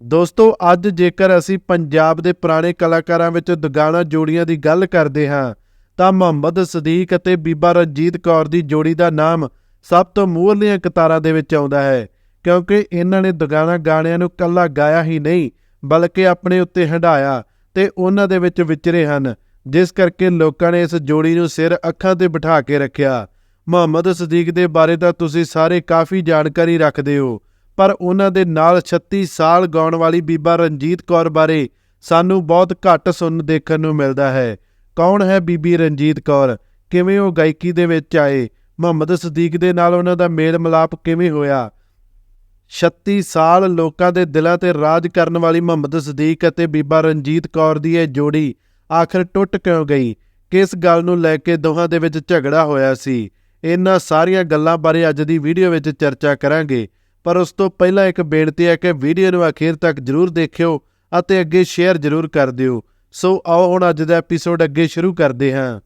ਦੋਸਤੋ, ਅੱਜ ਜੇਕਰ ਅਸੀਂ ਪੰਜਾਬ ਦੇ ਪੁਰਾਣੇ ਕਲਾਕਾਰਾਂ ਵਿੱਚ ਦੁਗਾਣਾ ਜੋੜੀਆਂ ਦੀ ਗੱਲ ਕਰਦੇ ਹਾਂ, ਤਾਂ ਮੁਹੰਮਦ ਸਦੀਕ ਅਤੇ ਬੀਬਾ ਰਣਜੀਤ ਕੌਰ ਦੀ ਜੋੜੀ ਦਾ ਨਾਮ ਸਭ ਤੋਂ ਮੂਹਰਲੀਆਂ ਕਤਾਰਾਂ ਦੇ ਵਿੱਚ ਆਉਂਦਾ ਹੈ, ਕਿਉਂਕਿ ਇਹਨਾਂ ਨੇ ਦੁਗਾਣਾ ਗਾਣਿਆਂ ਨੂੰ ਕੱਲਾ ਗਾਇਆ ਹੀ ਨਹੀਂ, ਬਲਕਿ ਆਪਣੇ ਉੱਤੇ ਹੰਢਾਇਆ ਤੇ ਉਹਨਾਂ ਦੇ ਵਿੱਚ ਵਿਚਰੇ ਹਨ, ਜਿਸ ਕਰਕੇ ਲੋਕਾਂ ਨੇ ਇਸ ਜੋੜੀ ਨੂੰ ਸਿਰ ਅੱਖਾਂ ਤੇ ਬਿਠਾ ਕੇ ਰੱਖਿਆ। ਮੁਹੰਮਦ ਸਦੀਕ ਦੇ ਬਾਰੇ ਤਾਂ ਤੁਸੀਂ ਸਾਰੇ ਕਾਫੀ ਜਾਣਕਾਰੀ ਰੱਖਦੇ ਹੋ ਪਰ ਉਹਨਾਂ ਦੇ ਨਾਲ 36 ਸਾਲ ਗਾਉਣ ਵਾਲੀ ਬੀਬਾ ਰਣਜੀਤ ਕੌਰ ਬਾਰੇ ਸਾਨੂੰ ਬਹੁਤ ਘੱਟ ਸੁਣਨ ਦੇਖਣ ਨੂੰ ਮਿਲਦਾ ਹੈ। ਕੌਣ ਹੈ ਬੀਬੀ ਰਣਜੀਤ ਕੌਰ? ਕਿਵੇਂ ਉਹ ਗਾਇਕੀ ਦੇ ਵਿੱਚ ਆਏ? ਮੁਹੰਮਦ ਸਦੀਕ ਦੇ ਨਾਲ ਉਹਨਾਂ ਦਾ ਮੇਲ ਮਿਲਾਪ ਕਿਵੇਂ ਹੋਇਆ? 36 ਸਾਲ ਲੋਕਾਂ ਦੇ ਦਿਲਾਂ ਤੇ ਰਾਜ ਕਰਨ ਵਾਲੀ ਮੁਹੰਮਦ ਸਦੀਕ ਅਤੇ ਬੀਬਾ ਰਣਜੀਤ ਕੌਰ ਦੀ ਇਹ ਜੋੜੀ ਆਖਰ ਟੁੱਟ ਕਿਉਂ ਗਈ? ਕਿਸ ਗੱਲ ਨੂੰ ਲੈ ਕੇ ਦੋਹਾਂ ਦੇ ਵਿੱਚ ਝਗੜਾ ਹੋਇਆ ਸੀ? ਇਹਨਾਂ ਸਾਰੀਆਂ ਗੱਲਾਂ ਬਾਰੇ ਅੱਜ ਦੀ ਵੀਡੀਓ ਵਿੱਚ ਚਰਚਾ ਕਰਾਂਗੇ। ਪਰ ਉਸ ਤੋਂ ਪਹਿਲਾਂ ਇੱਕ ਬੇਨਤੀ ਹੈ ਕਿ ਵੀਡੀਓ ਨੂੰ ਅਖੀਰ ਤੱਕ ਜਰੂਰ ਦੇਖਿਓ ਅਤੇ ਅੱਗੇ ਸ਼ੇਅਰ ਜਰੂਰ ਕਰ ਦਿਓ। ਸੋ ਆਓ ਹੁਣ ਅੱਜ ਦਾ ਐਪੀਸੋਡ ਅੱਗੇ ਸ਼ੁਰੂ ਕਰਦੇ ਹਾਂ।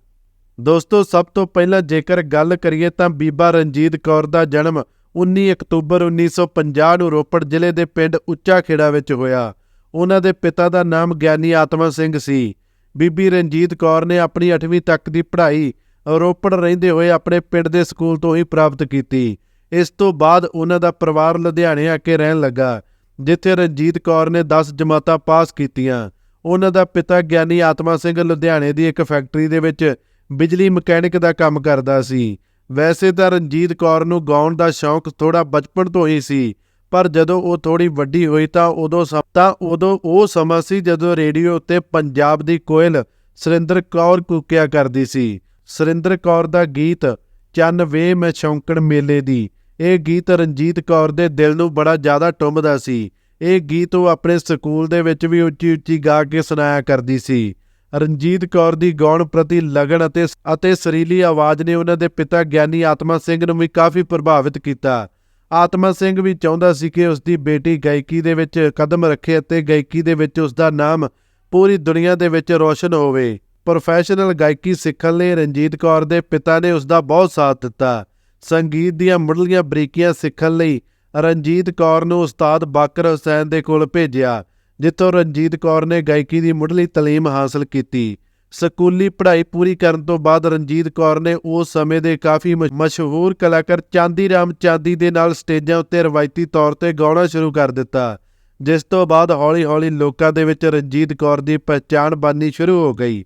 ਦੋਸਤੋ, ਸਭ ਤੋਂ ਪਹਿਲਾਂ ਜੇਕਰ ਗੱਲ ਕਰੀਏ ਤਾਂ ਬੀਬਾ ਰਣਜੀਤ ਕੌਰ ਦਾ ਜਨਮ 19 ਅਕਤੂਬਰ 1950 ਨੂੰ ਰੋਪੜ ਜ਼ਿਲ੍ਹੇ ਦੇ ਪਿੰਡ ਉੱਚਾ ਖੇੜਾ ਵਿੱਚ ਹੋਇਆ। ਉਹਨਾਂ ਦੇ ਪਿਤਾ ਦਾ ਨਾਮ ਗਿਆਨੀ ਆਤਮਾ ਸਿੰਘ ਸੀ। ਬੀਬੀ ਰਣਜੀਤ ਕੌਰ ਨੇ ਆਪਣੀ 8ਵੀਂ ਤੱਕ ਦੀ ਪੜ੍ਹਾਈ ਰੋਪੜ ਰਹਿੰਦੇ ਹੋਏ ਆਪਣੇ ਪਿੰਡ ਦੇ ਸਕੂਲ ਤੋਂ ਹੀ ਪ੍ਰਾਪਤ ਕੀਤੀ। ਇਸ ਤੋਂ ਬਾਅਦ ਉਹਨਾਂ ਦਾ ਪਰਿਵਾਰ ਲੁਧਿਆਣੇ ਆ ਕੇ ਰਹਿਣ ਲੱਗਾ, ਜਿੱਥੇ ਰਣਜੀਤ ਕੌਰ ਨੇ 10 ਜਮਾਤਾਂ ਪਾਸ ਕੀਤੀਆਂ। ਉਹਨਾਂ ਦਾ ਪਿਤਾ ਗਿਆਨੀ ਆਤਮਾ ਸਿੰਘ ਲੁਧਿਆਣੇ ਦੀ ਇੱਕ ਫੈਕਟਰੀ ਦੇ ਵਿੱਚ ਬਿਜਲੀ ਮਕੈਨਿਕ ਦਾ ਕੰਮ ਕਰਦਾ ਸੀ। ਵੈਸੇ ਤਾਂ ਰਣਜੀਤ ਕੌਰ ਨੂੰ ਗਾਉਣ ਦਾ ਸ਼ੌਂਕ ਥੋੜਾ ਬਚਪਨ ਤੋਂ ਹੀ ਸੀ, ਪਰ ਜਦੋਂ ਉਹ ਥੋੜੀ ਵੱਡੀ ਹੋਈ ਤਾਂ ਉਦੋਂ ਸਮ- ਤਾਂ ਉਦੋਂ ਉਹ ਸਮਾਂ ਸੀ ਜਦੋਂ ਰੇਡੀਓ ਉੱਤੇ ਪੰਜਾਬ ਦੀ ਕੋਇਲ ਸੁਰਿੰਦਰ ਕੌਰ ਕੂਕਿਆ ਕਰਦੀ ਸੀ। ਸੁਰਿੰਦਰ ਕੌਰ ਦਾ ਗੀਤ, ਚੰਨ ਵੇ ਮੈਂ ਸ਼ੌਂਕਣ ਮੇਲੇ ਦੀ ਇਹ ਗੀਤ ਰਣਜੀਤ ਕੌਰ ਦੇ ਦਿਲ ਨੂੰ ਬੜਾ ਜ਼ਿਆਦਾ ਟੁੰਬਦਾ ਸੀ। ਇਹ ਗੀਤ ਉਹ ਆਪਣੇ ਸਕੂਲ ਦੇ ਵਿੱਚ ਵੀ ਉੱਚੀ ਉੱਚੀ ਗਾ ਕੇ ਸੁਣਾਇਆ ਕਰਦੀ ਸੀ। ਰਣਜੀਤ ਕੌਰ ਦੀ ਗਾਉਣ ਪ੍ਰਤੀ ਲਗਨ ਅਤੇ ਅਤੇ ਸਰੀਲੀ ਆਵਾਜ਼ ਨੇ ਉਹਨਾਂ ਦੇ ਪਿਤਾ ਗਿਆਨੀ ਆਤਮਾ ਸਿੰਘ ਨੂੰ ਵੀ ਕਾਫੀ ਪ੍ਰਭਾਵਿਤ ਕੀਤਾ। ਆਤਮਾ ਸਿੰਘ ਵੀ ਚਾਹੁੰਦਾ ਸੀ ਕਿ ਉਸ ਦੀ ਬੇਟੀ ਗਾਇਕੀ ਦੇ ਵਿੱਚ ਕਦਮ ਰੱਖੇ ਅਤੇ ਗਾਇਕੀ ਦੇ ਵਿੱਚ ਉਸ ਦਾ ਨਾਮ ਪੂਰੀ ਦੁਨੀਆ ਦੇ ਵਿੱਚ ਰੋਸ਼ਨ ਹੋਵੇ। ਪ੍ਰੋਫੈਸ਼ਨਲ ਗਾਇਕੀ ਸਿੱਖਣ ਲਈ ਰਣਜੀਤ ਕੌਰ ਦੇ ਪਿਤਾ ਨੇ ਉਸ ਦਾ ਬਹੁਤ ਸਾਥ ਦਿੱਤਾ। ਸੰਗੀਤ ਦੀਆਂ ਮੁੱਢਲੀਆਂ ਬਰੀਕੀਆਂ ਸਿੱਖਣ ਲਈ ਰਣਜੀਤ ਕੌਰ ਨੂੰ ਉਸਤਾਦ ਬਾਕਰ ਹੁਸੈਨ ਦੇ ਕੋਲ ਭੇਜਿਆ, ਜਿੱਥੋਂ ਰਣਜੀਤ ਕੌਰ ਨੇ ਗਾਇਕੀ ਦੀ ਮੁੱਢਲੀ ਤਾਲੀਮ ਹਾਸਲ ਕੀਤੀ। ਸਕੂਲੀ ਪੜ੍ਹਾਈ ਪੂਰੀ ਕਰਨ ਤੋਂ ਬਾਅਦ ਰਣਜੀਤ ਕੌਰ ਨੇ ਉਸ ਸਮੇਂ ਦੇ ਕਾਫੀ ਮ- ਮਸ਼ਹੂਰ ਕਲਾਕਾਰ ਚਾਂਦੀ ਰਾਮ ਚਾਂਦੀ ਦੇ ਨਾਲ ਸਟੇਜਾਂ ਉੱਤੇ ਰਵਾਇਤੀ ਤੌਰ ਤੇ ਗਾਉਣਾ ਸ਼ੁਰੂ ਕਰ ਦਿੱਤਾ, ਜਿਸ ਤੋਂ ਬਾਅਦ ਹੌਲੀ-ਹੌਲੀ ਲੋਕਾਂ ਦੇ ਵਿੱਚ ਰਣਜੀਤ ਕੌਰ ਦੀ ਪਛਾਣ ਬਣਨੀ ਸ਼ੁਰੂ ਹੋ ਗਈ।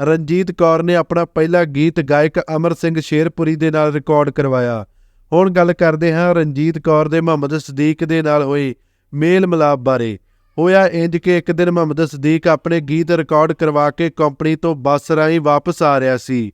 ਰਣਜੀਤ ਕੌਰ ਨੇ ਆਪਣਾ ਪਹਿਲਾ ਗੀਤ ਗਾਇਕ ਅਮਰ ਸਿੰਘ ਸ਼ੇਰਪੁਰੀ ਦੇ ਨਾਲ ਰਿਕਾਰਡ ਕਰਵਾਇਆ। ਹੁਣ ਗੱਲ ਕਰਦੇ ਹਾਂ ਰਣਜੀਤ ਕੌਰ ਦੇ ਮੁਹੰਮਦ ਸਦੀਕ ਦੇ ਨਾਲ ਹੋਏ ਮੇਲ ਮਿਲਾਪ ਬਾਰੇ। ਹੋਇਆ ਇੰਜ ਕਿ ਇੱਕ ਦਿਨ ਮੁਹੰਮਦ ਸਦੀਕ ਆਪਣੇ ਗੀਤ ਰਿਕਾਰਡ ਕਰਵਾ ਕੇ ਕੰਪਨੀ ਤੋਂ ਬੱਸ ਰਾਹੀਂ ਵਾਪਸ ਆ ਰਿਹਾ ਸੀ।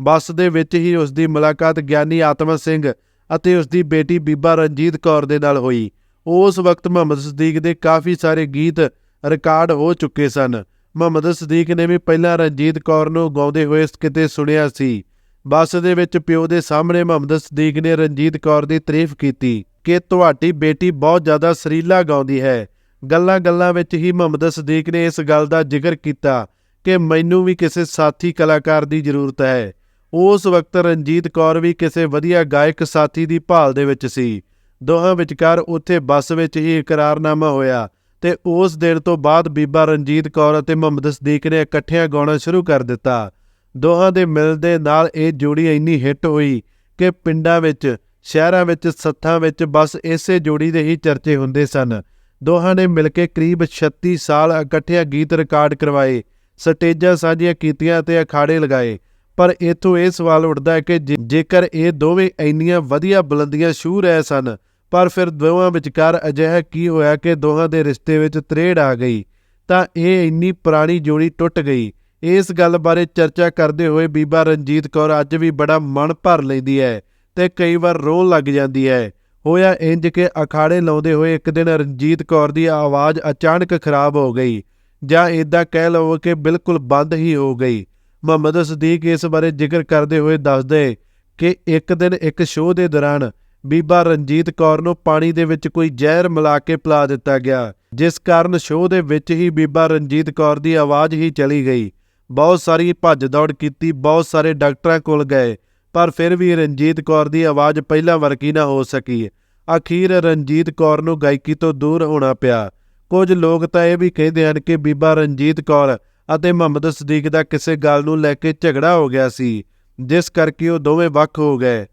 ਬੱਸ ਦੇ ਵਿੱਚ ਹੀ ਉਸ ਦੀ ਮੁਲਾਕਾਤ ਗਿਆਨੀ ਆਤਮਾ ਸਿੰਘ ਅਤੇ ਉਸ ਦੀ ਬੇਟੀ ਬੀਬਾ ਰਣਜੀਤ ਕੌਰ ਦੇ ਨਾਲ ਹੋਈ। ਉਸ ਵਕਤ ਮੁਹੰਮਦ ਸਦੀਕ ਦੇ ਕਾਫੀ ਸਾਰੇ ਗੀਤ ਰਿਕਾਰਡ ਹੋ ਚੁੱਕੇ ਸਨ। ਮੁਹੰਮਦ ਸਦੀਕ ਨੇ ਵੀ ਪਹਿਲਾਂ ਰਣਜੀਤ ਕੌਰ ਨੂੰ ਗਾਉਂਦੇ ਹੋਏ ਕਿਤੇ ਸੁਣਿਆ ਸੀ। ਬੱਸ ਦੇ ਵਿੱਚ ਪਿਓ ਦੇ ਸਾਹਮਣੇ ਮੁਹੰਮਦ ਸਦੀਕ ਨੇ ਰਣਜੀਤ ਕੌਰ ਦੀ ਤਾਰੀਫ ਕੀਤੀ ਕਿ ਤੁਹਾਡੀ ਬੇਟੀ ਬਹੁਤ ਜ਼ਿਆਦਾ ਸਰੀਲਾ ਗਾਉਂਦੀ ਹੈ। ਗੱਲਾਂ-ਗੱਲਾਂ ਵਿੱਚ ਹੀ ਮੁਹੰਮਦ ਸਦੀਕ ਨੇ ਇਸ ਗੱਲ ਦਾ ਜ਼ਿਕਰ ਕੀਤਾ ਕਿ ਮੈਨੂੰ ਵੀ ਕਿਸੇ ਸਾਥੀ ਕਲਾਕਾਰ ਦੀ ਜ਼ਰੂਰਤ ਹੈ। ਉਸ ਵਕਤ ਰਣਜੀਤ ਕੌਰ ਵੀ ਕਿਸੇ ਵਧੀਆ ਗਾਇਕ ਸਾਥੀ ਦੀ ਭਾਲ ਦੇ ਵਿੱਚ ਸੀ। ਦੋਹਾਂ ਵਿਚਕਾਰ ਉੱਥੇ ਬੱਸ ਵਿੱਚ ਹੀ ਇਕਰਾਰਨਾਮਾ ਹੋਇਆ ਤੇ ਉਸ ਦਿਨ ਤੋਂ ਬਾਅਦ ਬੀਬਾ ਰਣਜੀਤ ਕੌਰ ਅਤੇ ਮੁਹੰਮਦ ਸਦੀਕ ਨੇ ਇਕੱਠਿਆਂ ਗਾਉਣਾ ਸ਼ੁਰੂ ਕਰ ਦਿੱਤਾ। ਦੋਹਾਂ ਦੇ ਮਿਲ ਦੇ ਨਾਲ ਇਹ ਜੋੜੀ ਇੰਨੀ ਹਿੱਟ ਹੋਈ ਕਿ ਪਿੰਡਾਂ ਵਿੱਚ, ਸ਼ਹਿਰਾਂ ਵਿੱਚ, ਸੱਥਾਂ ਵਿੱਚ ਬਸ ਇਸੇ ਜੋੜੀ ਦੇ ਹੀ ਚਰਚੇ ਹੁੰਦੇ ਸਨ। ਦੋਹਾਂ ਨੇ ਮਿਲ ਕੇ ਕਰੀਬ 36 ਸਾਲ ਇਕੱਠਿਆਂ ਗੀਤ ਰਿਕਾਰਡ ਕਰਵਾਏ, ਸਟੇਜਾਂ ਸਾਂਝੀਆਂ ਕੀਤੀਆਂ ਤੇ ਅਖਾੜੇ ਲਗਾਏ। ਪਰ ਇਥੋਂ ਇਹ ਸਵਾਲ ਉੱਠਦਾ ਹੈ ਕਿ ਜੇਕਰ ਇਹ ਦੋਵੇਂ ਇੰਨੀਆਂ ਵਧੀਆ ਬੁਲੰਦੀਆਂ ਛੂਹ ਰਹੇ ਸਨ ਪਰ ਫਿਰ ਦੋਵਾਂ ਵਿਚਕਾਰ ਅਜਿਹਾ ਕੀ ਹੋਇਆ ਕਿ ਦੋਹਾਂ ਦੇ ਰਿਸ਼ਤੇ ਵਿੱਚ ਤਰੇੜ ਆ ਗਈ? ਤਾਂ ਇਹ ਇੰਨੀ ਪੁਰਾਣੀ ਜੋੜੀ ਟੁੱਟ ਗਈ। ਇਸ ਗੱਲ ਬਾਰੇ ਚਰਚਾ ਕਰਦੇ ਹੋਏ ਬੀਬਾ ਰਣਜੀਤ ਕੌਰ ਅੱਜ ਵੀ ਬੜਾ ਮਨ ਭਰ ਲੈਂਦੀ ਹੈ ਤੇ ਕਈ ਵਾਰ ਰੋਣ ਲੱਗ ਜਾਂਦੀ ਹੈ। ਹੋਇਆ ਇੰਜ ਕਿ ਅਖਾੜੇ ਲਾਉਂਦੇ ਹੋਏ ਇੱਕ ਦਿਨ ਰਣਜੀਤ ਕੌਰ ਦੀ ਆਵਾਜ਼ ਅਚਾਨਕ ਖਰਾਬ ਹੋ ਗਈ ਜਾਂ ਇਦਾਂ ਕਹਿ ਲਵੋ ਕਿ ਬਿਲਕੁਲ ਬੰਦ ਹੀ ਹੋ ਗਈ। ਮੁਹੰਮਦ ਸਦੀਕ ਇਸ ਬਾਰੇ ਜ਼ਿਕਰ ਕਰਦੇ ਹੋਏ ਦੱਸਦੇ ਕਿ ਇੱਕ ਦਿਨ ਇੱਕ ਸ਼ੋਅ ਦੇ ਦੌਰਾਨ ਬੀਬਾ ਰਣਜੀਤ ਕੌਰ ਨੂੰ ਪਾਣੀ ਦੇ ਵਿੱਚ ਕੋਈ ਜ਼ਹਿਰ ਮਿਲਾ ਕੇ ਪਿਲਾ ਦਿੱਤਾ ਗਿਆ, ਜਿਸ ਕਾਰਨ ਸ਼ੋਅ ਦੇ ਵਿੱਚ ਹੀ ਬੀਬਾ ਰਣਜੀਤ ਕੌਰ ਦੀ ਆਵਾਜ਼ ਹੀ ਚਲੀ ਗਈ। ਬਹੁਤ ਸਾਰੀ ਭੱਜ ਦੌੜ ਕੀਤੀ, ਬਹੁਤ ਸਾਰੇ ਡਾਕਟਰਾਂ ਕੋਲ ਗਏ, ਪਰ ਫਿਰ ਵੀ ਰਣਜੀਤ ਕੌਰ ਦੀ ਆਵਾਜ਼ ਪਹਿਲਾਂ ਵਰਗੀ ਨਾ ਹੋ ਸਕੀ। ਅਖੀਰ ਰਣਜੀਤ ਕੌਰ ਨੂੰ ਗਾਇਕੀ ਤੋਂ ਦੂਰ ਹੋਣਾ ਪਿਆ। ਕੁਝ ਲੋਕ ਤਾਂ ਇਹ ਵੀ ਕਹਿੰਦੇ ਹਨ ਕਿ ਬੀਬਾ ਰਣਜੀਤ ਕੌਰ ਅਤੇ ਮੁਹੰਮਦ ਸਦੀਕ ਦਾ ਕਿਸੇ ਗੱਲ ਨੂੰ ਲੈ ਕੇ ਝਗੜਾ ਹੋ ਗਿਆ ਸੀ, ਜਿਸ ਕਰਕੇ ਉਹ ਦੋਵੇਂ ਵੱਖ ਹੋ ਗਏ।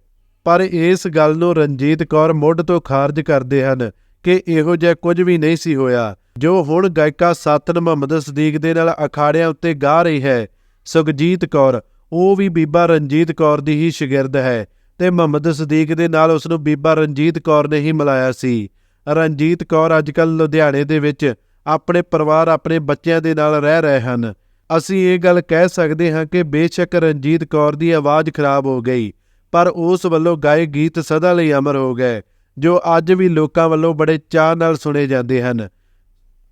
ਪਰ ਇਸ ਗੱਲ ਨੂੰ ਰਣਜੀਤ ਕੌਰ ਮੁੱਢ ਤੋਂ ਖਾਰਜ ਕਰਦੇ ਹਨ ਕਿ ਇਹੋ ਜਿਹਾ ਕੁਝ ਵੀ ਨਹੀਂ ਸੀ ਹੋਇਆ। ਜੋ ਹੁਣ ਗਾਇਕਾ ਸਾਤਨ ਮੁਹੰਮਦ ਸਦੀਕ ਦੇ ਨਾਲ ਅਖਾੜਿਆਂ ਉੱਤੇ ਗਾ ਰਹੀ ਹੈ, ਸੁਖਜੀਤ ਕੌਰ, ਉਹ ਵੀ ਬੀਬਾ ਰਣਜੀਤ ਕੌਰ ਦੀ ਹੀ ਸ਼ਾਗਿਰਦ ਹੈ ਤੇ ਮੁਹੰਮਦ ਸਦੀਕ ਦੇ ਨਾਲ ਉਸ ਨੂੰ ਬੀਬਾ ਰਣਜੀਤ ਕੌਰ ਨੇ ਹੀ ਮਿਲਾਇਆ ਸੀ। ਰਣਜੀਤ ਕੌਰ ਅੱਜਕੱਲ ਲੁਧਿਆਣੇ ਦੇ ਵਿੱਚ ਆਪਣੇ ਪਰਿਵਾਰ, ਆਪਣੇ ਬੱਚਿਆਂ ਦੇ ਨਾਲ ਰਹਿ ਰਹੇ ਹਨ। ਅਸੀਂ ਇਹ ਗੱਲ ਕਹਿ ਸਕਦੇ ਹਾਂ ਕਿ ਬੇਸ਼ੱਕ ਰਣਜੀਤ ਕੌਰ ਦੀ ਆਵਾਜ਼ ਖਰਾਬ ਹੋ ਗਈ। ਪਰ ਉਸ ਵੱਲੋਂ ਗਾਏ ਗੀਤ ਸਦਾ ਲਈ ਅਮਰ ਹੋ ਗਏ, ਜੋ ਅੱਜ ਵੀ ਲੋਕਾਂ ਵੱਲੋਂ ਬੜੇ ਚਾਅ ਨਾਲ ਸੁਣੇ ਜਾਂਦੇ ਹਨ।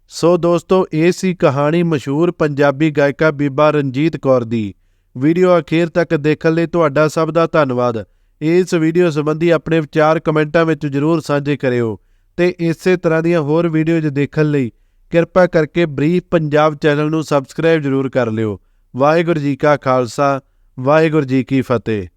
ਸੋ ਦੋਸਤੋ, ਇਹ ਸੀ ਕਹਾਣੀ ਮਸ਼ਹੂਰ ਪੰਜਾਬੀ ਗਾਇਕਾ ਬੀਬਾ ਰਣਜੀਤ ਕੌਰ ਦੀ। ਵੀਡੀਓ ਅਖੀਰ ਤੱਕ ਦੇਖਣ ਲਈ ਤੁਹਾਡਾ ਸਭ ਦਾ ਧੰਨਵਾਦ। ਇਸ ਵੀਡੀਓ ਸੰਬੰਧੀ ਆਪਣੇ ਵਿਚਾਰ ਕਮੈਂਟਾਂ ਵਿੱਚ ਜਰੂਰ ਸਾਂਝੇ ਕਰਿਓ। ਤੇ ਇਸੇ ਤਰ੍ਹਾਂ ਦੀਆਂ ਹੋਰ ਵੀਡੀਓਜ਼ ਦੇਖਣ ਲਈ ਕਿਰਪਾ ਕਰਕੇ ਬਰੀਫ ਪੰਜਾਬ ਚੈਨਲ ਨੂੰ ਸਬਸਕ੍ਰਾਈਬ ਜਰੂਰ ਕਰ ਲਿਓ। ਵਾਹਿਗੁਰੂ ਜੀ ਕਾ ਖਾਲਸਾ, ਵਾਹਿਗੁਰੂ ਜੀ ਕੀ ਫਤਿਹ।